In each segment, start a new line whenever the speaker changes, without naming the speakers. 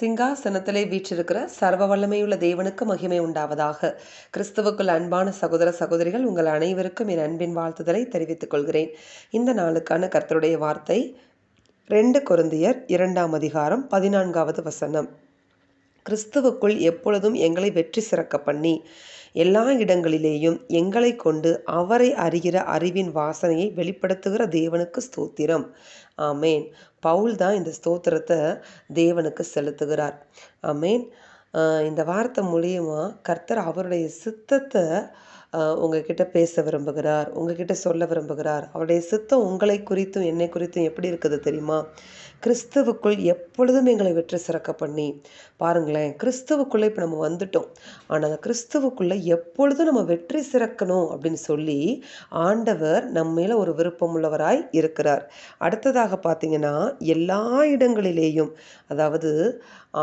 சிங்காசனத்திலே வீற்றிருக்கிற சர்வ வல்லமையுள்ள தேவனுக்கு மகிமை உண்டாவதாக. கிறிஸ்துவுக்குள் அன்பான சகோதர சகோதரிகள் உங்கள் அனைவருக்கும் என் அன்பின் வாழ்த்துதலை தெரிவித்துக் கொள்கிறேன். இந்த நாளுக்கான கர்த்தருடைய வார்த்தை ரெண்டு குருந்தியர் இரண்டாம் அதிகாரம் பதினான்காவது வசனம். கிறிஸ்துவுக்குள் எப்பொழுதும் எங்களை வெற்றி சிறக்க பண்ணி எல்லா இடங்களிலேயும் எங்களை கொண்டு அவரை அறிகிற அறிவின் வாசனையை வெளிப்படுத்துகிற தேவனுக்கு ஸ்தோத்திரம். ஆமேன். பவுல் தான் இந்த ஸ்தோத்திரத்தை தேவனுக்கு செலுத்துகிறார். மீன் இந்த வார்த்தை மூலியமாக கர்த்தர் அவருடைய சித்தத்தை உங்ககிட்ட பேச விரும்புகிறார் உங்ககிட்ட சொல்ல விரும்புகிறார். அவருடைய சித்தம் உங்களை குறித்தும் என்னை குறித்தும் எப்படி இருக்குது தெரியுமா? கிறிஸ்துவுக்குள் எப்பொழுதும் எங்களை வெற்றி சிறக்க பண்ணி. பாருங்களேன் கிறிஸ்துவுக்குள்ளே இப்போ நம்ம வந்துட்டோம். ஆனால் அந்த கிறிஸ்துவுக்குள்ளே எப்பொழுதும் நம்ம வெற்றி சிறக்கணும் அப்படின்னு சொல்லி ஆண்டவர் நம்ம மேலே ஒரு விருப்பமுள்ளவராய் இருக்கிறார். அடுத்ததாக பார்த்தீங்கன்னா எல்லா இடங்களிலேயும் அதாவது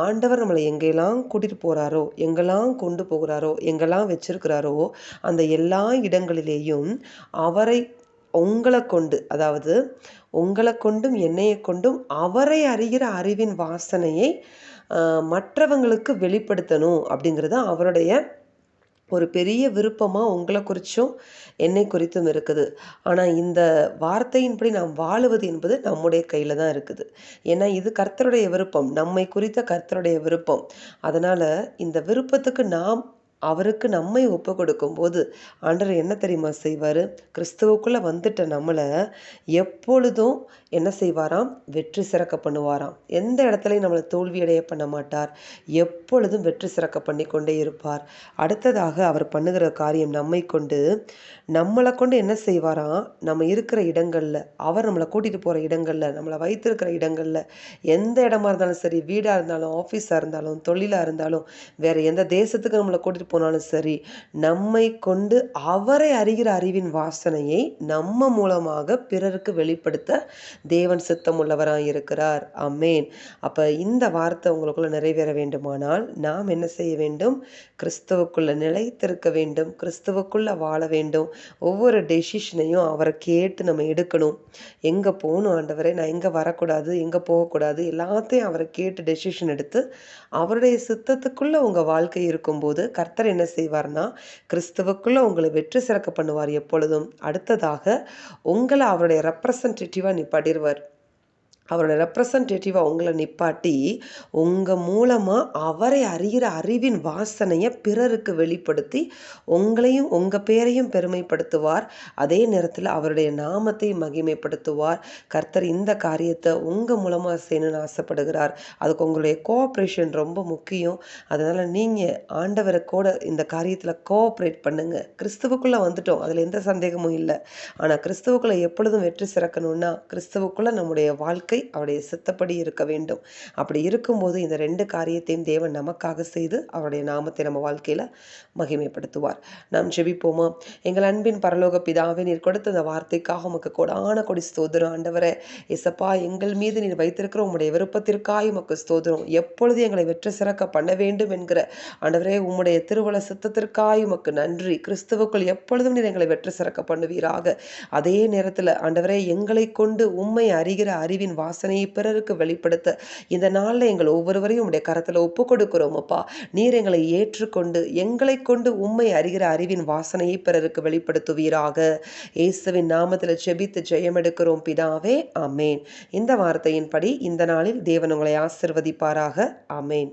ஆண்டவர் நம்மளை எங்கெல்லாம் கூட்டிகிட்டு போகிறாரோ எங்கெல்லாம் கொண்டு போகிறாரோ எங்கெல்லாம் வச்சிருக்கிறாரோ அந்த எல்லா இடங்களிலேயும் அவரை உங்களை கொண்டு அதாவது உங்களை கொண்டும் என்னையை கொண்டும் அவரை அறிகிற அறிவின் வாசனையை மற்றவங்களுக்கு வெளிப்படுத்தணும் அப்படிங்கிறது அவருடைய ஒரு பெரிய விருப்பமாக உங்களை குறித்தும் என்னை குறித்தும் இருக்குது. ஆனால் இந்த வார்த்தையின்படி நாம் வாழுவது என்பது நம்முடைய கையில் தான் இருக்குது. ஏன்னா இது கர்த்தருடைய விருப்பம். நம்மை குறித்த கர்த்தருடைய விருப்பம். அதனால் இந்த விருப்பத்துக்கு நாம் அவருக்கு நம்மை ஒப்பு கொடுக்கும்போது ஆண்டவர் என்ன தெரியுமா செய்வார்? கிறிஸ்துவுக்குள்ளே வந்துட்ட நம்மளை எப்பொழுதும் என்ன செய்வாராம்? வெற்றி சிறக்க பண்ணுவாராம். எந்த இடத்துலையும் நம்மளை தோல்வியடைய பண்ண மாட்டார். எப்பொழுதும் வெற்றி சிறக்க பண்ணி கொண்டே இருப்பார். அடுத்ததாக அவர் பண்ணுகிற காரியம் நம்மை கொண்டு நம்மளை கொண்டு என்ன செய்வாராம்? நம்ம இருக்கிற இடங்களில் அவர் நம்மளை கூட்டிகிட்டு போகிற இடங்களில் நம்மளை வைத்திருக்கிற இடங்களில் எந்த இடமா இருந்தாலும் சரி வீடாக இருந்தாலும் ஆஃபீஸாக இருந்தாலும் தொழிலாக இருந்தாலும் வேறு எந்த தேசத்துக்கு நம்மளை கூட்டிகிட்டு போனாலும் சரி நம்மை கொண்டு அவரை அறிகிற அறிவின் வாசனையை நம்ம மூலமாக பிறருக்கு வெளிப்படுத்த தேவன் சித்தம் உள்ளவராக இருக்கிறார். அம்மேன் அப்போ இந்த வார்த்தை உங்களுக்குள்ள நிறைவேற வேண்டுமானால் நாம் என்ன செய்ய வேண்டும்? கிறிஸ்துவுக்குள்ள நிலைத்திருக்க வேண்டும். கிறிஸ்துவுக்குள்ள வாழ வேண்டும். ஒவ்வொரு டெசிஷனையும் அவரை கேட்டு நம்ம எடுக்கணும். எங்கே போகணும் ஆண்டவரை? நான் எங்கே வரக்கூடாது? எங்கே போகக்கூடாது? எல்லாத்தையும் அவரை கேட்டு டெசிஷன் எடுத்து அவருடைய சித்தத்துக்குள்ளே உங்கள் வாழ்க்கை இருக்கும்போது கர்த்த கர்த்தர் என்ன செய்வார்னா கிறிஸ்துவுக்குள்ளே உங்களை வெற்றி சிறக்க பண்ணுவார் எப்பொழுதும். அடுத்ததாக உங்களை அவருடைய ரெப்ரசன்டேட்டிவாக நிப்பாடிடுவார் அவரோட ரெப்ரசன்டேட்டிவாக உங்களை நிப்பாட்டி உங்கள் மூலமாக அவரை அறிகிற அறிவின் வாசனையை பிறருக்கு வெளிப்படுத்தி உங்களையும் உங்கள் பேரையும் பெருமைப்படுத்துவார். அதே நேரத்தில் அவருடைய நாமத்தை மகிமைப்படுத்துவார். கர்த்தர் இந்த காரியத்தை உங்கள் மூலமாக செய்யணும்னு ஆசைப்படுகிறார். அதுக்கு உங்களுடைய கோஆப்ரேஷன் ரொம்ப முக்கியம். அதனால் நீங்கள் ஆண்டவரை கூட இந்த காரியத்தில் கோஆப்ரேட் பண்ணுங்கள் கிறிஸ்துவுக்குள்ளே வந்துட்டோம். அதில் எந்த சந்தேகமும் இல்லை. ஆனால் கிறிஸ்துவுக்குள்ளே எப்பொழுதும் வெற்றி சிறக்கணும்னா கிறிஸ்துவுக்குள்ளே நம்முடைய வாழ்க்கை அவருடைய சித்தப்படி இருக்க வேண்டும். அப்படி இருக்கும்போது இந்த ரெண்டு காரியத்தையும் தேவன் நமக்காக செய்து அவருடைய நாமத்தை நம்ம வாழ்க்கையில் மகிமைப்படுத்துவார். நாம் ஜெபிப்போமா? எங்கள் அன்பின் பரலோக பிதாவே நீர் கொடுத்த இந்த வார்த்தைக்காக உமக்கு கொடான கொடி ஸ்தோதரம் ஆண்டவரே எசப்பா எங்கள் மீது நீர் வைத்திருக்கிற உம்முடைய விருப்பத்திற்காக உமக்கு ஸ்தோதரம் எப்பொழுது எங்களை வெற்றி சிறக்க பண்ண வேண்டும் என்கிற ஆண்டவரே உம்முடைய திருவள சித்தத்திற்காக உமக்கு நன்றி. கிறிஸ்துவுக்குள் எப்பொழுதும் நீர் எங்களை வெற்றி சிறக்க பண்ணுவீராக. அதே நேரத்தில் ஆண்டவரே எங்களை கொண்டு உண்மை அறிகிற அறிவின் வாசனையை பிறருக்கு வெளிப்படுத்த இந்த நாளில் எங்கள் ஒவ்வொருவரையும் உடைய கரத்தில் ஒப்பு கொடுக்கிறோம் அப்பா. நீர் எங்களை ஏற்றுக்கொண்டு எங்களை கொண்டு உண்மை அறிகிற அறிவின் வாசனையை பிறருக்கு வெளிப்படுத்துவீராக. இயேசுவின் நாமத்தில் செபித்து ஜெயம் எடுக்கிறோம் பிதாவே. அமேன் இந்த வார்த்தையின்படி இந்த நாளில் தேவன் உங்களை ஆசிர்வதிப்பாராக. அமேன்